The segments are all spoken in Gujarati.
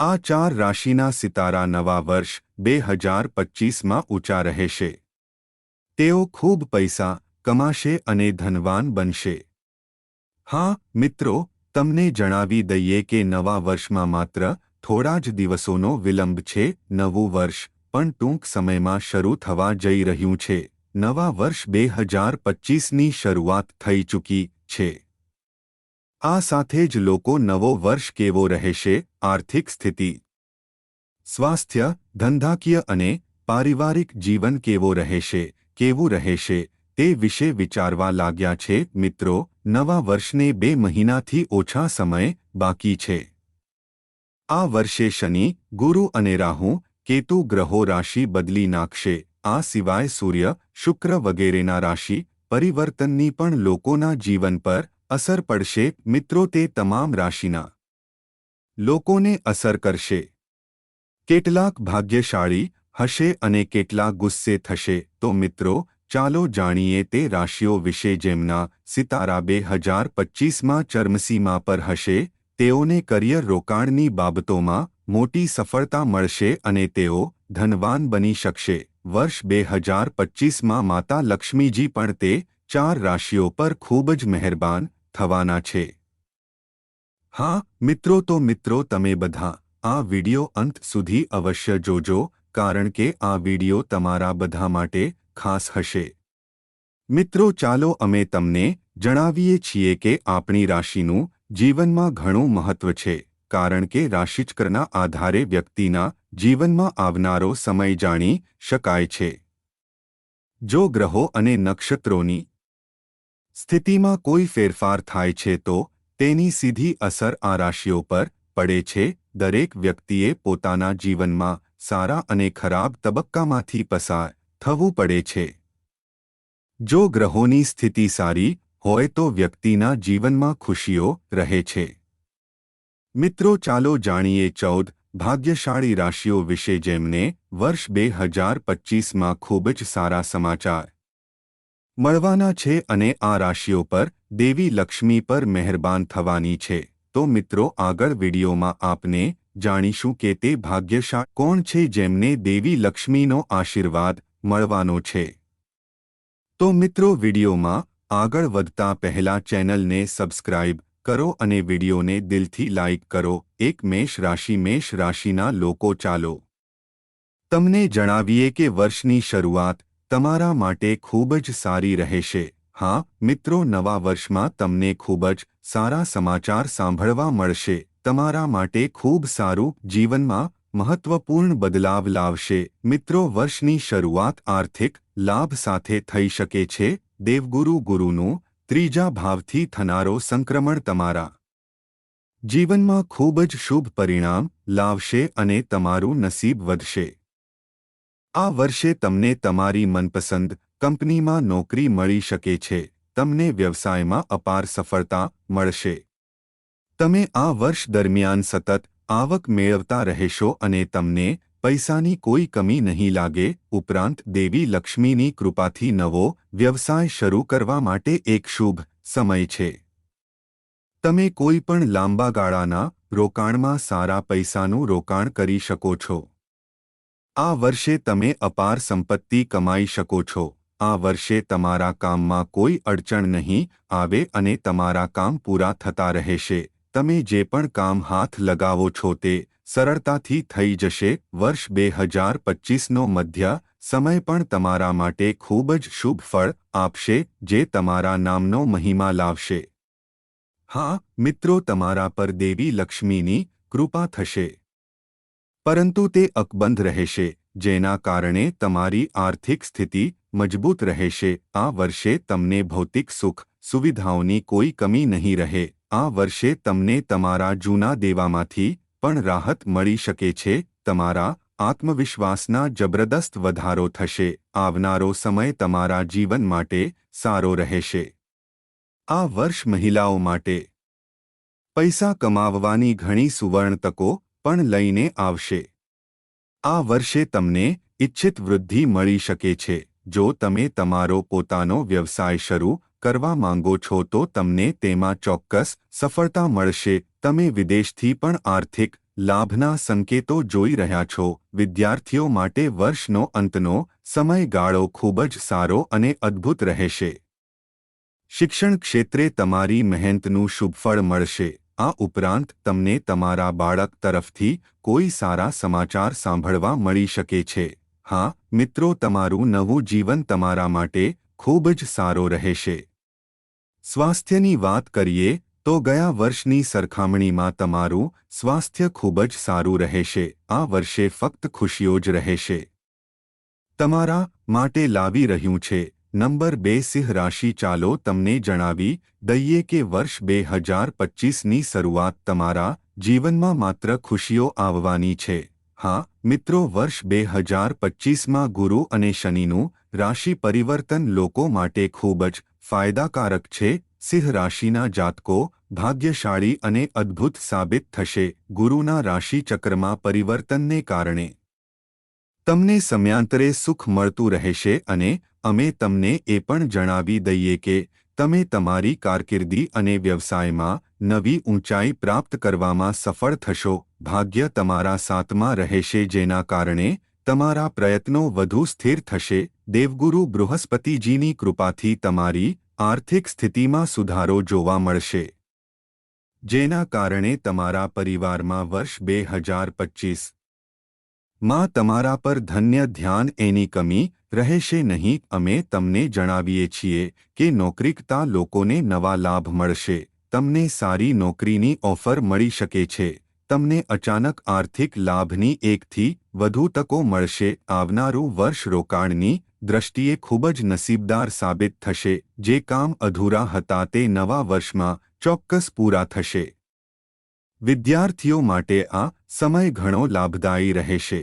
આ ચાર રાશિના સિતારા નવા વર્ષ બે હજાર પચીસમાં ઊંચા રહેશે. તેઓ ખૂબ પૈસા કમાશે અને ધનવાન બનશે. હા, મિત્રો, તમને જણાવી દઈએ કે નવા વર્ષમાં માત્ર થોડા જ દિવસોનો વિલંબ છે, નવું વર્ષ પણ ટૂંક સમયમાં શરૂ થવા જઈ રહ્યું છે. નવા વર્ષ બે હજાર પચીસની શરૂઆત થઈ ચૂકી છે. આ સાથે જ લોકો નવો વર્ષ કેવો રહેશે, આર્થિક સ્થિતિ, સ્વાસ્થ્ય, ધંધાકીય અને પારિવારિક જીવન કેવો રહેશે, કેવું રહેશે, તે વિશે વિચારવા લાગ્યા છે મિત્રો, નવા વર્ષને બે મહિનાથી ઓછા સમય બાકી છે. આ વર્ષે શનિ, ગુરુ અને રાહુ, કેતુ ગ્રહો રાશિ બદલી નાખશે, આ સિવાય સૂર્ય, શુક્ર વગેરેના રાશિ પરિવર્તનની પણ લોકોના જીવન પર અસર પડશે, મિત્રો, તે તમામ રાશિના. લોકોને અસર કરશે. કેટલાક ભાગ્યશાળી હશે અને કેટલાક ગુસ્સે થશે. તો મિત્રો, ચાલો જાણીએ તે રાશિઓ વિશે જેમના સિતારા બે હજાર પચીસમાં ચર્મસીમા પર હશે, તેઓને કરિયર રોકાણની બાબતોમાં મોટી સફળતા મળશે અને તેઓ ધનવાન બની શકશે. વર્ષ બે હજાર પચીસમાં માતા લક્ષ્મીજી પણ તે ચાર રાશિઓ પર ખૂબ જ મહેરબાન થવાના છે. હા, મિત્રો તો મિત્રો તમે બધા, આ વિડિયો અંત સુધી અવશ્ય જોજો, કારણ કે આ વિડિયો તમારા બધા માટે ખાસ હશે. મિત્રો ચાલો અમે તમને જણાવીએ છીએ કે આપણી રાશિનું જીવનમાં ઘણું મહત્વ છે, કારણ કે રાશિચક્રના આધારે વ્યક્તિના જીવનમાં આવનારો સમય જાણી શકાય છે. જો ગ્રહો અને નક્ષત્રોની સ્થિતિમાં કોઈ ફેરફાર થાય છે તો તેની સીધી અસર આ રાશિઓ પર પડે છે. દરેક વ્યક્તિએ પોતાના જીવનમાં સારા અને ખરાબ તબક્કામાંથી પસાર થવું પડે છે. જો ગ્રહોની સ્થિતિ સારી હોય તો વ્યક્તિના જીવનમાં ખુશીઓ રહે છે. મિત્રો, ચાલો જાણીએ ચૌદ ભાગ્યશાળી રાશિઓ વિશે જેમને વર્ષ બે હજાર પચીસમાં ખૂબ જ સારા સમાચાર મળવાના છે અને આ રાશિઓ પર દેવી લક્ષ્મી પર મહેરબાન થવાની છે. તો મિત્રો, આગળ વિડીયોમાં આપને જાણીશું કે તે ભાગ્યશા કોણ છે જેમને દેવી લક્ષ્મીનો આશીર્વાદ મળવાનો છે. તો મિત્રો, વિડીયોમાં આગળ વધતા પહેલા ચેનલને સબસ્ક્રાઇબ કરો અને વિડીયોને દિલથી લાઇક કરો. એક મેષ રાશિ, મેષ રાશિના લોકો ચાલો. તમને જણાવીએ કે વર્ષની શરૂઆત તમારા માટે ખૂબ જ સારી રહેશે. હા, મિત્રો, નવા વર્ષમાં તમને ખૂબ જ સારા સમાચાર સાંભળવા મળશે. તમારા માટે ખૂબ સારું જીવનમાં મહત્વપૂર્ણ બદલાવ લાવશે. મિત્રો, વર્ષની શરૂઆત આર્થિક લાભ સાથે થઈ શકે છે. દેવગુરુ ગુરુનું ત્રીજા ભાવથી થનારો સંક્રમણ તમારા જીવનમાં ખૂબ જ શુભ પરિણામ લાવશે અને તમારું નસીબ વધશે. આ વર્ષે તમને તમારી મનપસંદ કંપનીમાં નોકરી મળી શકે છે. તમને વ્યવસાયમાં અપાર સફળતા મળશે. તમે આ વર્ષ દરમિયાન સતત આવક મેળવતા રહેશો અને તમને પૈસાની કોઈ કમી નહીં લાગે. ઉપરાંત દેવી લક્ષ્મીની કૃપાથી નવો વ્યવસાય શરૂ કરવા માટે એક શુભ સમય છે. તમે કોઈ પણ લાંબા ગાળાના રોકાણમાં સારા પૈસાનું રોકાણ કરી શકો છો. આ વર્ષે તમે અપાર સંપત્તિ કમાઈ શકો છો. આ વર્ષે તમારા કામમાં કોઈ અડચણ નહીં આવે અને તમારા કામ પૂરા થતા રહેશે. તમે જે પણ કામ હાથ લગાવો છો તે સરળતાથી થઈ જશે. વર્ષ બે હજાર પચીસનો મધ્ય સમય પણ તમારા માટે ખૂબ જ શુભ ફળ આપશે, જે તમારા નામનો મહિમા લાવશે. હા, મિત્રો, તમારા પર દેવી લક્ષ્મીની કૃપા થશે. પરંતુ તે અકબંધ રહેશે, જેના કારણે તમારી આર્થિક સ્થિતિ મજબૂત રહેશે. આ વર્ષે તમને ભૌતિક સુખ, સુવિધાઓની કોઈ કમી નહીં રહે. આ વર્ષે તમને તમારા જૂના દેવામાંથી પણ રાહત મળી શકે છે, તમારા આત્મવિશ્વાસના જબરદસ્ત વધારો થશે, આવનારો સમય તમારા જીવન માટે સારો રહેશે. આ વર્ષ મહિલાઓ માટે. પૈસા કમાવવાની ઘણી સુવર્ણ તકો પણ લઈને આવશે. આ વર્ષે તમને ઇચ્છિત વૃદ્ધિ મળી શકે છે. જો તમે તમારો પોતાનો વ્યવસાય શરૂ કરવા માંગો છો તો તમને તેમાં ચોક્કસ સફળતા મળશે. તમે વિદેશથી પણ આર્થિક લાભના સંકેતો જોઈ રહ્યા છો. વિદ્યાર્થીઓ માટે વર્ષનો અંતનો સમયગાળો ખૂબ જ સારો અને અદ્ભુત રહેશે. શિક્ષણ ક્ષેત્રે તમારી મહેનતનું શુભફળ મળશે. આ ઉપરાંત તમને તમારા બાળક તરફથી કોઈ સારા સમાચાર સાંભળવા મળી શકે છે. હા, મિત્રો, તમારું નવું જીવન તમારા માટે ખૂબ જ સારો રહેશે. સ્વાસ્થ્યની વાત કરીએ, તો ગયા વર્ષની સરખામણીમાં તમારું સ્વાસ્થ્ય ખૂબ જ સારું રહેશે. આ વર્ષે ફક્ત ખુશીઓ જ રહેશે. તમારા માટે લાવી રહ્યું છે. નંબર બે સિંહ રાશિ ચાલો તમને જણાવી દઈએ કે વર્ષ બે હજાર પચીસની શરૂઆત તમારા જીવનમાં માત્ર ખુશીઓ આવવાની છે. હા, મિત્રો, વર્ષ બે હજાર પચીસમાં ગુરુ અને શનિનું રાશિ પરિવર્તન લોકો માટે ખૂબ જ ફાયદાકારક છે. સિંહ રાશિના જાતકો ભાગ્યશાળી અને અદ્ભુત સાબિત થશે ગુરુના રાશિ ચક્રમાં પરિવર્તનને કારણે. તમને સમયાંતરે સુખ મળતું રહેશે અને અમે તમને એ પણ જણાવી દઈએ કે તમે તમારી કારકિર્દી અને વ્યવસાયમાં નવી ઊંચાઈ પ્રાપ્ત કરવામાં સફળ થશો. ભાગ્ય તમારા સાથમાં રહેશે જેના કારણે તમારા પ્રયત્નો વધુ સ્થિર થશે. દેવગુરુ બૃહસ્પતિજીની કૃપાથી તમારી આર્થિક સ્થિતિમાં સુધારો જોવા મળશે. જેના કારણે તમારા પરિવારમાં વર્ષ બે હજાર પચીસ માં તમારા પર ધન્ય ધ્યાન એની કમી રહેશે નહીં, અમે તમને જણાવીએ છીએ કે નોકરીકતા લોકોને નવા લાભ મળશે, તમને સારી નોકરીની ઓફર મળી શકે છે, તમને અચાનક આર્થિક લાભની એકથી વધુ તકો મળશે, આવનારું વર્ષ રોકાણની દ્રષ્ટિએ ખૂબ જ નસીબદાર સાબિત થશે, જે કામ અધૂરા હતા તે નવા વર્ષમાં ચોક્કસ પૂરા થશે. વિદ્યાર્થીઓ માટે આ સમય ઘણો લાભદાયી રહેશે.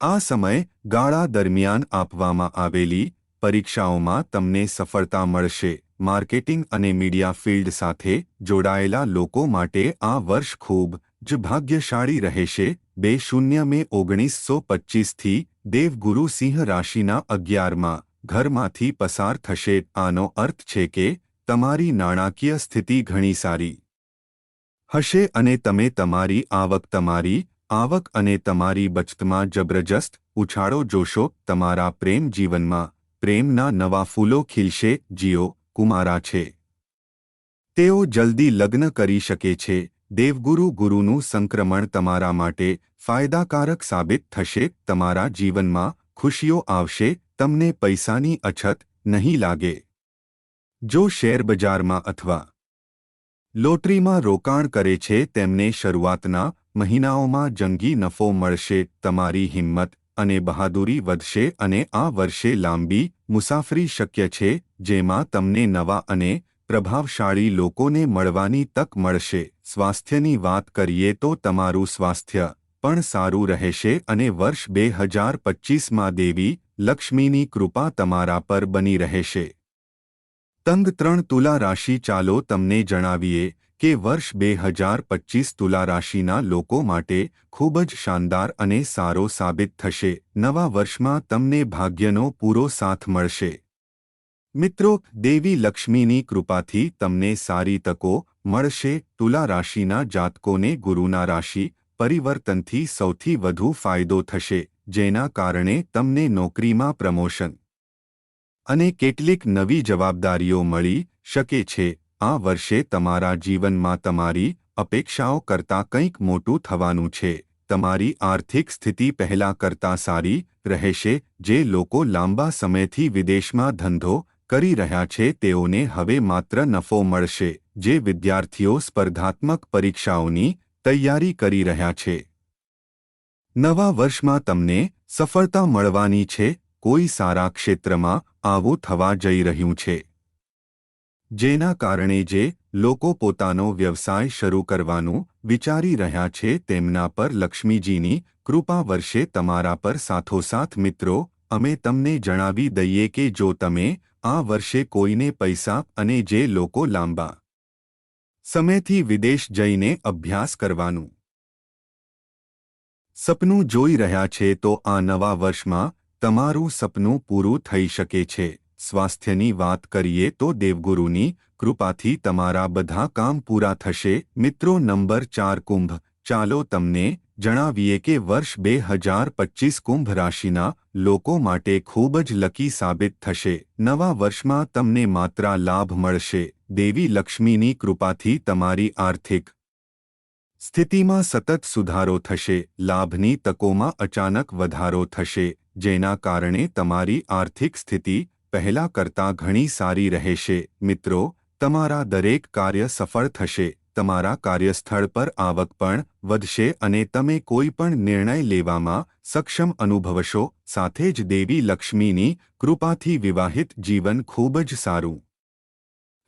આ સમય ગાળા દરમિયાન આપવામાં આવેલી પરીક્ષાઓમાં તમને સફળતા મળશે. માર્કેટિંગ અને મીડિયા ફિલ્ડ સાથે જોડાયેલા લોકો માટે આ વર્ષ ખૂબ જ ભાગ્યશાળી રહેશે. બે શૂન્ય મે ઓગણીસો પચ્ચીસથી દેવગુરુ સિંહ રાશિના અગિયારમાં ઘરમાંથી પસાર થશે. આનો અર્થ છે કે તમારી નાણાકીય સ્થિતિ ઘણી સારી. હશે અને તમે તમારી આવક તમારી આવક અને તમારી બચતમાં જબરજસ્ત ઉછાળો જોશો. તમારા પ્રેમ જીવનમાં પ્રેમના નવા ફૂલો ખીલશે, જીઓ કુમારા છે. તેઓ જલ્દી લગ્ન કરી શકે છે. દેવગુરુ ગુરુનું સંક્રમણ તમારા માટે ફાયદાકારક સાબિત થશે. તમારા જીવનમાં ખુશીઓ આવશે, તમને પૈસાની અછત નહીં લાગે. જો શેરબજારમાં અથવા લોટરીમાં રોકાણ કરે છે, તેમને શરૂઆતના મહિનાઓમાં જંગી નફો મળશે, તમારી હિંમત અને બહાદુરી વધશે અને આ વર્ષે લાંબી મુસાફરી શક્ય છે, જેમાં તમને નવા અને પ્રભાવશાળી લોકોને મળવાની તક મળશે. સ્વાસ્થ્યની વાત કરીએ તો તમારું સ્વાસ્થ્ય પણ સારું રહેશે અને વર્ષ બે હજાર પચ્ચીસમાં દેવી લક્ષ્મીની કૃપા તમારા પર બની રહેશે. તંગ ત્રણ તુલા રાશિ ચાલો તમને જણાવીએ કે વર્ષ બે હજાર પચ્ચીસ તુલા રાશિના લોકો માટે ખૂબ જ શાનદાર અને સારો સાબિત થશે. નવા વર્ષમાં તમને ભાગ્યનો પૂરો સાથ મળશે. મિત્રો, દેવી લક્ષ્મીની કૃપાથી તમને સારી તકો મળશે. તુલા રાશિના જાતકોને ગુરુના રાશિ પરિવર્તનથી સૌથી વધુ ફાયદો થશે, જેના કારણે તમને નોકરીમાં પ્રમોશન અને કેટલીક નવી જવાબદારીઓ મળી શકે છે. આ વર્ષે તમારા જીવનમાં તમારી અપેક્ષાઓ કરતાં કંઈક મોટું થવાનું છે. તમારી આર્થિક સ્થિતિ પહેલાં કરતાં સારી રહેશે. જે લોકો લાંબા સમયથી વિદેશમાં ધંધો કરી રહ્યા છે, તેઓને હવે માત્ર નફો મળશે. જે વિદ્યાર્થીઓ સ્પર્ધાત્મક પરીક્ષાઓની તૈયારી કરી રહ્યા છે. નવા વર્ષમાં તમને સફળતા મળવાની છે. કોઈ સારા ક્ષેત્રમાં આવું થવા જઈ રહ્યું છે. જેના કારણે જે લોકો પોતાનો વ્યવસાય શરૂ કરવાનું વિચારી રહ્યા છે તેમના પર લક્ષ્મીજીની કૃપા વર્ષે તમારા પર સાથોસાથ મિત્રો, અમે તમને જણાવી દઈએ કે જો તમે આ વર્ષે કોઈને પૈસા અને જે લોકો લાંબા સમયથી વિદેશ જઈને અભ્યાસ કરવાનું સપનું જોઈ રહ્યા છે તો આ નવા વર્ષમાં તમારું સપનું પૂરું થઈ શકે છે. સ્વાસ્થ્યની વાત કરીએ તો દેવગુરુની કૃપાથી તમારા બધા કામ પૂરા થશે. મિત્રો નંબર ચાર કુંભ. ચાલો તમને જણાવીએ કે વર્ષ બે હજાર પચીસ કુંભ રાશિના લોકો માટે ખૂબ જ લકી સાબિત થશે. નવા વર્ષમાં તમને માત્ર લાભ મળશે. દેવી લક્ષ્મીની કૃપાથી તમારી આર્થિક સ્થિતિમાં સતત સુધારો થશે. લાભની તકોમાં અચાનક વધારો થશે. જેના કારણે તમારી આર્થિક સ્થિતિ પહેલા કરતાં ઘણી સારી રહેશે. મિત્રો, તમારા દરેક કાર્ય સફળ થશે. તમારા કાર્યસ્થળ પર આવક પણ વધશે અને તમે કોઈ પણ નિર્ણય લેવામાં સક્ષમ અનુભવશો. સાથે જ દેવી લક્ષ્મીની કૃપાથી વિવાહિત જીવન ખૂબ જ સારું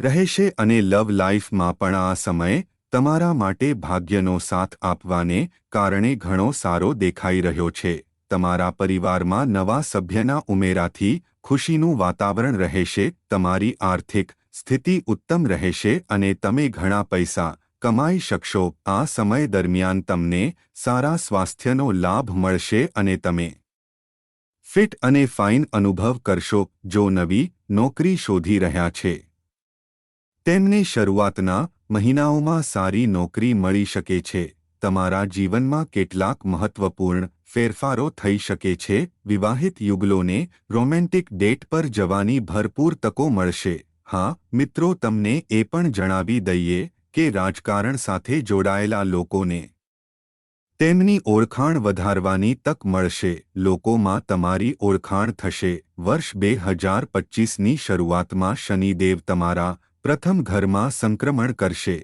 રહેશે અને લવ લાઈફમાં પણ આ સમય તમારા માટે ભાગ્યનો સાથ આપવાને કારણે ઘણો સારો દેખાઈ રહ્યો છે. તમારા પરિવારમાં નવા સભ્યના ઉમેરાથી ખુશીનું વાતાવરણ રહેશે, તમારી આર્થિક સ્થિતિ ઉત્તમ રહેશે અને તમે ઘણા પૈસા કમાઈ શકશો. આ સમય દરમિયાન તમને સારા સ્વાસ્થ્યનો લાભ મળશે અને તમે ફિટ અને ફાઇન અનુભવ કરશો. જો નવી નોકરી શોધી રહ્યા છે, તેમને શરૂઆતના મહિનાઓમાં સારી નોકરી મળી શકે છે. તમારા જીવનમાં કેટલાક મહત્વપૂર્ણ ફેરફારો થઈ શકે છે. વિવાહિત યુગલોને રોમેન્ટિક ડેટ પર જવાની ભરપૂર તકો મળશે. હા, મિત્રો, તમને એ પણ જણાવી દઈએ કે રાજકારણ સાથે જોડાયેલા લોકોને તેમની ઓળખાણ વધારવાની તક મળશે. લોકોમાં તમારી ઓળખાણ થશે. વર્ષ બે હજાર પચીસની શરૂઆતમાં શનિદેવ તમારા પ્રથમ ઘરમાં સંક્રમણ કરશે.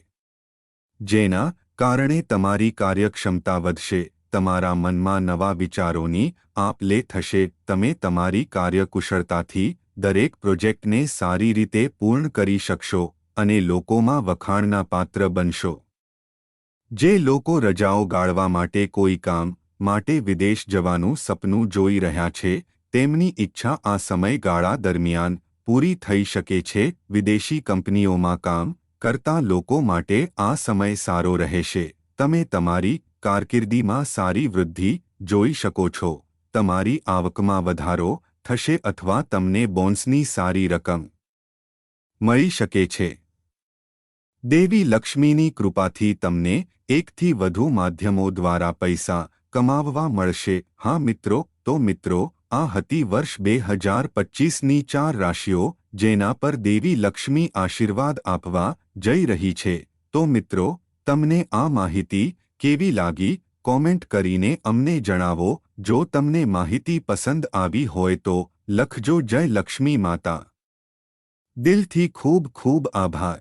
જેના કારણે તમારી કાર્યક્ષમતા વધશે. તમારા મનમાં નવા વિચારોની આપ લે થશે. તમે તમારી કાર્યકુશળતાથી દરેક પ્રોજેક્ટને સારી રીતે પૂર્ણ કરી શકશો અને લોકોમાં વખાણના પાત્ર બનશો. જે લોકો રજાઓ ગાળવા માટે કોઈ કામ માટે વિદેશ જવાનું સપનું જોઈ રહ્યા છે, તેમની ઈચ્છા આ સમયગાળા દરમિયાન પૂરી થઈ શકે છે. વિદેશી કંપનીઓમાં કામ કરતા લોકો માટે આ સમય સારો રહેશે. તમે તમારી કારકિર્દીમાં સારી વૃદ્ધિ જોઈ શકો છો. તમારી આવકમાં વધારો થશે અથવા તમને બોન્સની સારી રકમ મળી શકે છે. દેવી લક્ષ્મીની કૃપાથી તમને એકથી વધુ માધ્યમો દ્વારા પૈસા કમાવવા મળશે. હા મિત્રો, તો મિત્રો, આ હતી વર્ષ બે હજાર પચીસની ચાર રાશિઓ જેના પર દેવી લક્ષ્મી આશીર્વાદ આપવા જઈ રહી છે. તો મિત્રો, તમને આ માહિતી કેવી લાગી? કોમેન્ટ કરીને અમને જણાવો. જો તમને માહિતી પસંદ આવી હોય તો, લખજો જય લક્ષ્મી માતા. દિલથી ખૂબ ખૂબ આભાર.